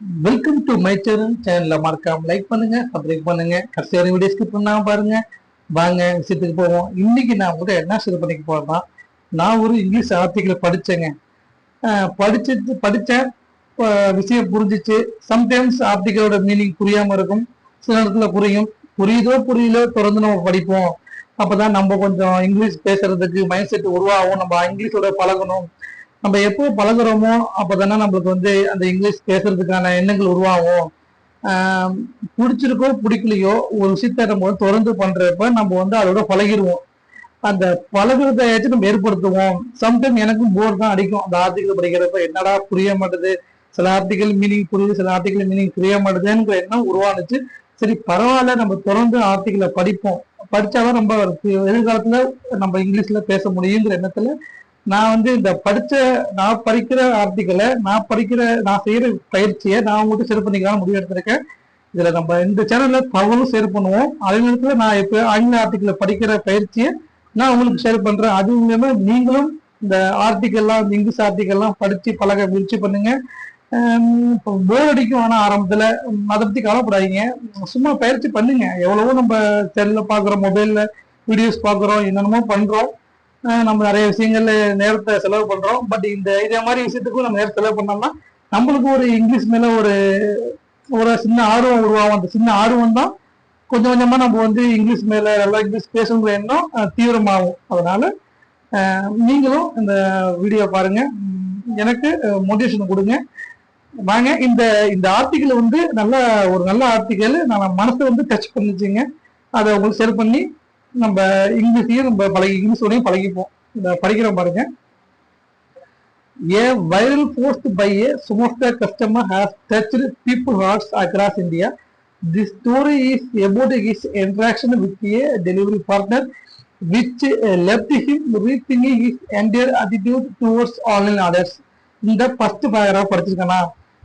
Welcome to my channel சேனல்ல மறக்காம like பண்ணுங்க சப்ஸ்கிரைப் பண்ணுங்க. கடைசி வரை வீடியோ ஸ்கிப் பண்ணாம பாருங்க. வாங்க விஷயத்துக்கு போவோம். இன்னைக்கு நான் உங்கள்கிட்ட என்ன ஷேர் பண்ணிக்க போறேன்னா நான் ஒரு இங்கிலீஷ் ஆர்டிக்கல் படிச்சேங்க. படிச்சு படிச்சிட்டு விஷயம் புரிஞ்சிச்சு. சம்டைம்ஸ் ஆர்டிக்கலோட மீனிங் புரியாம இருக்கும். சில இடத்துல புரியும். புரியுதோ புரியலோ தொடர்ந்து நம்ம படிப்போம். அப்பதான் நம்ம கொஞ்சம் இங்கிலீஷ் பேசுறதுக்கு மைண்ட் செட் உருவாகும் நம்ம இங்கிலீஷோட பழகணும். நம்ம எப்போ பழகுறோமோ அப்பதானே நம்மளுக்கு வந்து அந்த இங்கிலீஷ் பேசுறதுக்கான எண்ணங்கள் உருவாகும். பிடிச்சிருக்கோ பிடிக்கலையோ ஒரு விஷயத்த நம்ம வந்து தொடர்ந்து பண்றப்ப நம்ம வந்து அதோட பழகிடுவோம். அந்த பழகுறதையாச்சும் நம்ம ஏற்படுத்துவோம். சம்டைம் எனக்கும் போர் தான் அடிக்கும். அந்த ஆர்டிகல் படிக்கிறப்ப என்னடா புரிய மாட்டுது? சில ஆர்டிகல் மீனிங் புரியுது சில ஆர்டிகல் மீனிங் புரிய மாட்டுதுங்கிற எண்ணம் உருவானுச்சு. சரி பரவாயில்ல நம்ம தொடர்ந்து ஆர்டிகளை படிப்போம். படிச்சாதான் நம்ம எதிர்காலத்துல நம்ம இங்கிலீஷ்ல பேச முடியுங்கிற எண்ணத்துல நான் வந்து இந்த படிச்ச நான் படிக்கிற ஆர்டிக்கலை நான் படிக்கிற நான் செய்யற பயிற்சியை நான் உங்கள்கிட்ட ஷேர் பண்ணிக்கலாம் முடிவு எடுத்திருக்கேன். இதுல நம்ம இந்த சேனல்ல தகவலும் ஷேர் பண்ணுவோம். அதே நேரத்தில் நான் இப்போ ஆங்கில ஆர்டிக்கலை படிக்கிற பயிற்சியை நான் உங்களுக்கு ஷேர் பண்றேன். அது மூலமா நீங்களும் இந்த ஆர்டிக்கல்லாம் இங்கிலீஷ் ஆர்டிக்கல்லாம் படிச்சு பழக முயற்சி பண்ணுங்க. போர் அடிக்கும் ஆனா ஆரம்பத்துல அதை பத்தி கவலைப்படாதீங்க. சும்மா பயிற்சி பண்ணுங்க. எவ்வளவோ நம்ம செல்ல பாக்குறோம் மொபைல்ல வீடியோஸ் பாக்குறோம் என்னென்னமோ பண்றோம். நம்ம நிறைய விஷயங்கள்ல நேரத்தை செலவு பண்றோம். பட் இந்த இதே மாதிரி விஷயத்துக்கும் நம்ம நேரம் செலவு பண்ணோம்னா நம்மளுக்கு ஒரு இங்கிலீஷ் மேல ஒரு ஒரு சின்ன ஆர்வம் உருவாகும். அந்த சின்ன ஆர்வம் தான் கொஞ்சம் கொஞ்சமா நம்ம வந்து இங்கிலீஷ் மேல நல்லா இங்கிலீஷ் பேசுங்கிற எண்ணம் தீவிரமாகும். அதனால நீங்களும் இந்த வீடியோ பாருங்க. எனக்கு மோட்டிவேஷன் கொடுங்க. வாங்க இந்த இந்த ஆர்டிக்கல் வந்து நல்ல ஒரு நல்ல ஆர்டிக்கல் நான் மனசை வந்து டச் பண்ணிச்சுங்க. அதை உங்களுக்கு ஷேர் பண்ணி நம்ம இங்கிலீஷ்லையும் நம்ம பழகி இங்கிலீஷோடையும் பழகிப்போம் இதை படிக்கிறோம் பாருங்க a viral post by a Zomato customer has touch people hearts across India the story is about his interaction with a delivery partner which uh, left him rethinking his entire attitude online orders இந்த first paragraph படிச்சிருக்கேனா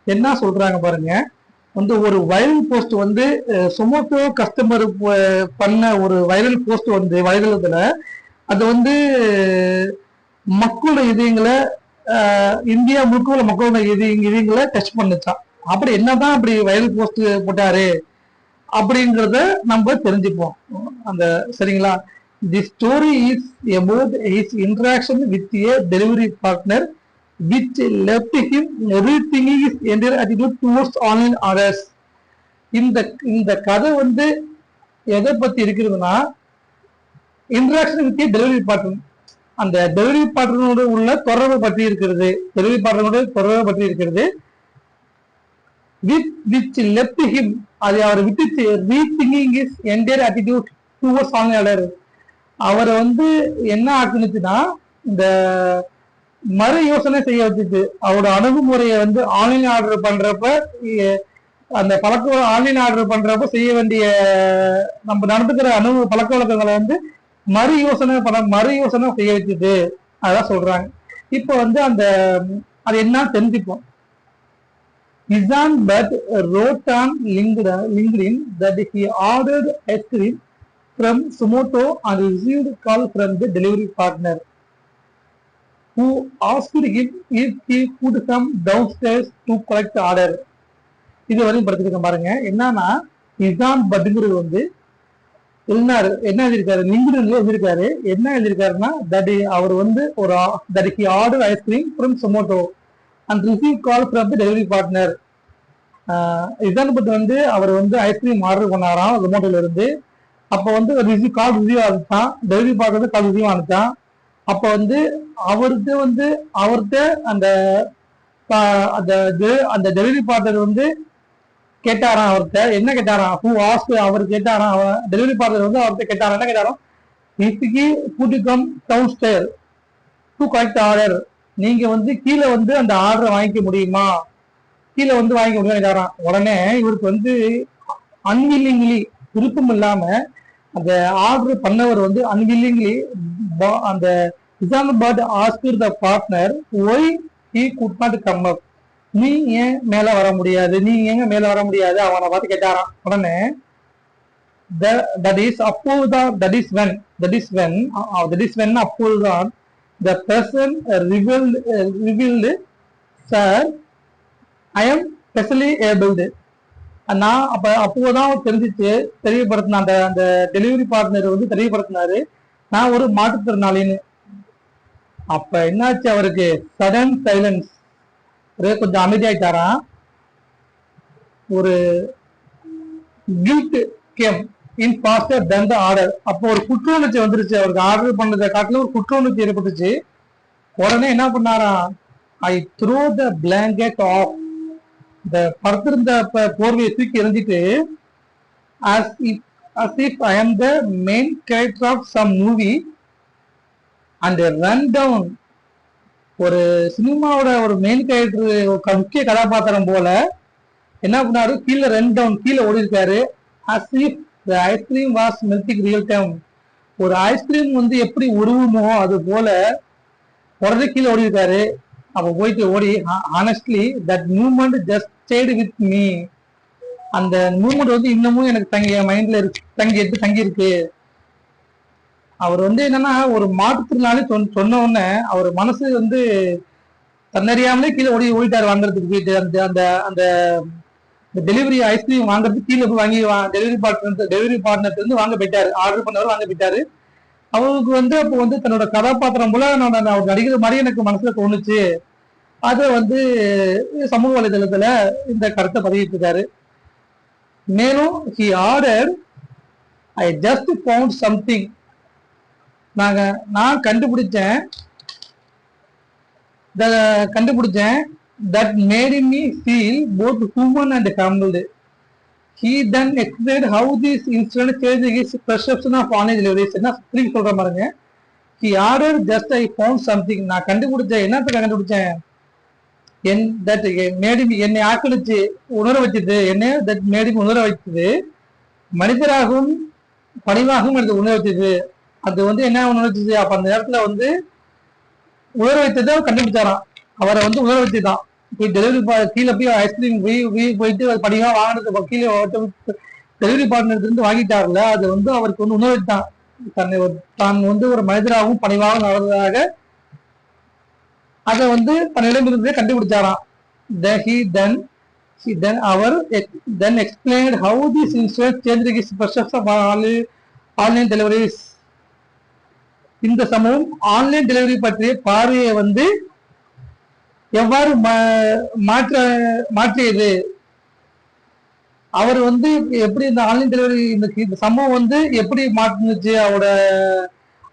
என்ன சொல்றாங்க பாருங்க வந்து ஒரு viral post வந்து Zomato customer பண்ண ஒரு வைரல் போஸ்ட் வந்து வைரல் இதில் அது வந்து மக்களோட இதயங்களை இந்தியா முழுக்க உள்ள மக்களோட இதய இதயங்களை டச் பண்ணுச்சான் அப்படி என்னதான் அப்படி வைரல் போஸ்ட் போட்டாரு அப்படிங்கிறத நம்ம தெரிஞ்சுப்போம். அந்த சரிங்களா? The story is about his interaction with a delivery partner which left him rethinking his entire attitude towards online others. இந்த இந்த கதை வந்து எதை பத்தி இருக்கிறதுனா இன்ட்ராக்ஷன் வித் டெலிவரி பார்ட்னர் அந்த டெலிவரி பார்ட்னரோட உள்ள தொடர்பு பற்றி இருக்கிறது. டெலிவரி பார்ட்னரோட தொடர்பு பற்றி இருக்கிறது. வித் விச் லெஃப்ட் ஹிம் அதை அவர் விட்டு rethinking is entire attitude towards song order அவரை வந்து என்ன ஆக்குனுச்சுன்னா இந்த மறு யோசனை செய்ய வச்சுச்சு. அவரோட அணுகுமுறையை வந்து ஆன்லைன் ஆர்டர் பண்றப்ப அந்த பழக்க ஆன்லைன் ஆர்டர் பண்றப்ப செய்ய வேண்டிய நம்ம நடந்துக்கிற அணு பழக்க வழக்கங்களை வந்து மறு யோசனை பண்ண மறு யோசனை செய்ய வச்சுது. அதான் சொல்றாங்க. இப்போ வந்து அந்த அது என்ன தெரிஞ்சுப்போம். Ishan Bhat wrote on LinkedIn that he ordered ice cream from Zomato and received call from delivery partner who asked him if he could come downstairs to collect the order. இது வரையும் படிச்சிருக்கேன் பாருங்க. என்னன்னா இசான் பட்டுங்கிறது வந்து எழுதினாரு. என்ன எழுதியிருக்காரு? நிங்குடன் எழுதியிருக்காரு. என்ன எழுதியிருக்காருன்னா தட் அவர் வந்து ஒரு that he order ice cream from Zomato and receive call from the delivery partner Ishan Bhat வந்து அவர் வந்து ஐஸ்கிரீம் ஆர்டர் பண்ணாராம் ஜொமோட்டோல இருந்து. அப்போ வந்து ரிசீவ் கால் ரிசீவ் ஆனிச்சான் டெலிவரி பார்ட்னர் கால் ரிசீவ் ஆனிச்சான் அப்ப வந்து அவர்கிட்ட வந்து அவர்கிட்ட அந்த அந்த இது- அந்த டெலிவரி பார்ட்னர் வந்து கேட்டாராம் அவர்கிட்ட. என்ன கேட்டாராம்? ஹூ ஆஸ்க் அவர் கேட்டாராம். அவன் டெலிவரி பார்ட்னர் வந்து அவர்கிட்ட கேட்டாராம். என்ன கேட்டாராம்? இஃப்க்கு could you come down stair to collect order நீங்க வந்து கீழே வந்து அந்த ஆர்டரை வாங்கிக்க முடியுமா? கீழே வந்து வாங்கிக்க முடியுமா? கேட்டாராம்? உடனே இவருக்கு வந்து அன்வில்லிங்லி விருப்பம் இல்லாம அந்த ஆர்டர் பண்ணவர் வந்து அன்வில்லிங்லி அந்த Islamabad asked the partner why he could not come up நீ ஏன் மேல வர முடியாது? நீ ஏங்க மேல வர முடியாது? அவனை பார்த்து கேட்டாராம். உடனே தட் இஸ் அப்போதான் that is when that is when that is when அப்போதுதான் the person revealed revealed sir I am specially abled நான் அப்ப அப்போதான் தெரிஞ்சிச்சு தெரியப்படுத்தின அந்த அந்த டெலிவரி பார்ட்னர் வந்து தெரியப்படுத்தினாரு. நான் ஒரு மாற்றுத்திறனாளின்னு. அப்ப என்னாச்சு அவருக்கு? சடன் சைலன்ஸ் ஒரே கொஞ்சம் அமைதியாயிட்டாராம். ஒரு guilt came in faster then the order அப்போ ஒரு குற்ற உணர்ச்சி வந்துருச்சு. அவருக்கு ஆர்டர் பண்ணதை காட்டிலும் ஒரு குற்ற உணர்ச்சி ஏற்பட்டுச்சு. உடனே என்ன பண்ணாராம்? I throw the blanket off இந்த படுத்திருந்த போர்வையை தூக்கி எறிஞ்சிட்டு as if as if I am the main character of some movie அந்த ரன் டவுன் ஒரு சினிமாவோட ஒரு மெயின் கேரக்டர் முக்கிய கதாபாத்திரம் போல என்ன பண்ணாரு? கீழே ரன் டவுன் கீழே ஓடி இருக்காரு ice cream was melting real time ஒரு ஐஸ்கிரீம் வந்து எப்படி உருவமோ அது போல உடனே கீழே ஓடி இருக்காரு அப்போ போயிட்டு ஓடி honestly that moment just stayed with me அந்த மூமெண்ட் வந்து இன்னமும் எனக்கு தங்கி என் மைண்ட்ல இருக்கு தங்கி எடுத்து தங்கி இருக்கு அவர் வந்து என்னன்னா ஒரு மாற்றுத்திறனாளி சொன்ன உடனே அவர் மனசு வந்து தன்னறியாமலே கீழே ஓடி ஓடிட்டார் வாங்குறதுக்கு போயிட்டு அந்த அந்த அந்த டெலிவரி ஐஸ்கிரீம் வாங்குறதுக்கு கீழே போய் வாங்கி டெலிவரி பார்ட்னர் டெலிவரி பார்ட்னர் வந்து வாங்க போயிட்டாரு. ஆர்டர் பண்ணவர் வாங்க போயிட்டாரு. அவருக்கு வந்து அப்போ வந்து தன்னோட கதாபாத்திரம் போல நான் அவர் நடிக்கிற மாதிரி எனக்கு மனசுல தோணுச்சு. அதை வந்து சமூக வலைதளத்துல இந்த கருத்தை பதிவிட்டு இருக்காரு. மேலும் he order I just found something நாங்க நான் கண்டுபிடிச்சேன். த- கண்டுபிடிச்சேன் that made me feel both human and humbled he then explain how this incident change his perception of online deliveries என்ன திருப்பி சொல்ற பாருங்க. He order just I found something நான் கண்டுபிடிச்சேன். என்னத்துக்கு கண்டுபிடிச்சேன்? என் தட் மேடி என்னை ஆக்களிச்சு உணர வச்சது என்ன தட் மேடி உணர வைத்தது. மனிதராகவும் பணிவாகவும் எனக்கு உணர வச்சது அது வந்து என்ன உணர அப்ப அந்த நேரத்துல வந்து உயர் வைத்ததை அவர் கண்டுபிடிச்சாராம். அவரை வந்து உணர வச்சுதான் போய் டெலிவரி கீழே போய் ஐஸ்கிரீம் போய் போய் போயிட்டு அது படிவா வாங்கினது கீழே டெலிவரி பார்ட்னர் இருந்து வாங்கிட்டார்ல அது வந்து அவருக்கு வந்து உணர்வு தான். தன்னை ஒரு- தான் வந்து ஒரு மனிதராகவும் பணிவாகவும் நடந்ததாக அதை வந்து தன்னிடமிருந்தே கண்டுபிடிச்சாராம். The- he then he our then then how how this incident changed his perception of இந்த சமூகம் ஆன்லைன் டெலிவரி பற்றிய பார்வையை வந்து எவ்வாறு மா- மாற்ற மாற்றியது? அவர் வந்து எப்படி இந்த ஆன்லைன் டெலிவரி இந்த இந்த சம்பவம் வந்து எப்படி மாற்றுனுச்சு? அவரோட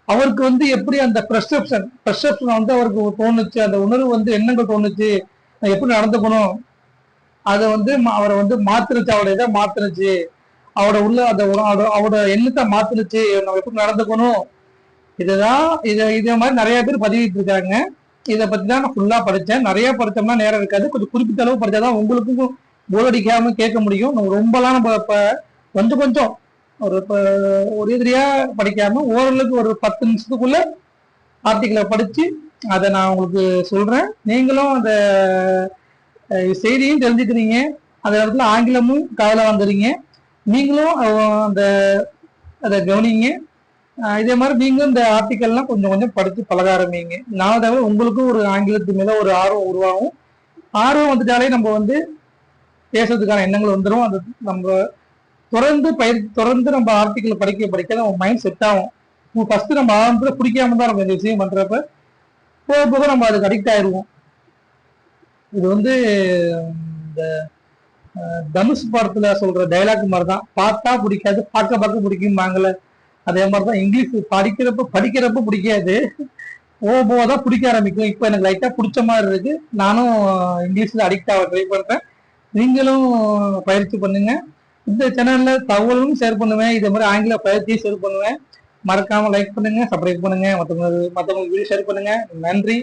அவருக்கு வந்து எப்படி அந்த பெர்செப்ஷன் பெர்செப்ஷன் வந்து அவருக்கு தோணுச்சு? அந்த உணர்வு வந்து எண்ணங்கள் தோணுச்சு? நான் எப்படி நடந்துக்கணும்? அதை வந்து அவரை வந்து மாத்துனுச்சு. அவரோட இதை மாத்துனுச்சு. அவரோட உள்ள அந்த அவரோட- அவரோட எண்ணத்தை மாத்துனுச்சு. நம்ம எப்படி நடந்துக்கணும்? இதுதான் இதை இதே மாதிரி நிறைய பேர் பதிவிட்டு இருக்காங்க. இதை பத்தி தான் நான் ஃபுல்லா படிச்சேன். நிறைய படித்தோம்னா நேரம் இருக்காது. கொஞ்சம் குறிப்பிட்ட அளவு படிச்சாதான் உங்களுக்கும் போர் அடிக்காம கேட்க முடியும். நம்ம ரொம்பலாம் நம்ம இப்ப கொஞ்சம் கொஞ்சம் ஒரு இப்போ ஒரு எதிரியா படிக்காம ஓரளவுக்கு ஒரு பத்து நிமிஷத்துக்குள்ள ஆர்டிகளை படிச்சு அதை நான் உங்களுக்கு சொல்றேன். நீங்களும் அந்த செய்தியும் தெரிஞ்சுக்கிறீங்க. அந்த இடத்துல ஆங்கிலமும் காதல வந்துடுறீங்க நீங்களும் அந்த அதை கவனிங்க. இதே மாதிரி நீங்களும் இந்த ஆர்டிக்கல்லாம் கொஞ்சம் கொஞ்சம் படிச்சு பழக ஆரம்பிங்க. நான் தவிர உங்களுக்கும் ஒரு ஆங்கிலத்து மேல ஒரு ஆர்வம் உருவாகும். ஆர்வம் வந்துட்டாலே நம்ம வந்து பேசுறதுக்கான எண்ணங்கள் வந்துடும் அது நம்ம தொடர்ந்து பயிர் தொடர்ந்து நம்ம ஆர்டிக்கல் படிக்க படிக்க நம்ம மைண்ட் செட் ஆகும். ஃபர்ஸ்ட் நம்ம ஆரம்பத்தில் பிடிக்காம தான் நம்ம இந்த விஷயம் பண்றப்ப போக போக நம்ம அதுக்கு அடிக்ட் ஆயிடுவோம் இது வந்து இந்த தனுஷ் படத்துல சொல்ற டைலாக் மாதிரி தான். பார்த்தா பிடிக்காது பார்க்க பார்க்க பிடிக்கும்பாங்கல்ல. அதே மாதிரி தான் இங்கிலீஷ் படிக்கிறப்ப படிக்கிறப்ப பிடிக்காது. போக போக தான் பிடிக்க ஆரம்பிக்கும். இப்போ எனக்கு லைட்டா பிடிச்ச மாதிரி இருக்கு. நானும் இங்கிலீஷ்ல அடிக்ட் ஆக ட்ரை பண்றேன். நீங்களும் பயிற்சி பண்ணுங்க. இந்த சேனல்ல தகவலும் ஷேர் பண்ணுவேன். இதே மாதிரி ஆங்கில பயிற்சியும் ஷேர் பண்ணுவேன். மறக்காம லைக் பண்ணுங்க சப்ஸ்கிரைப் பண்ணுங்க. மற்றவங்க மற்றவங்களுக்கு வீடியோ ஷேர் பண்ணுங்க. நன்றி.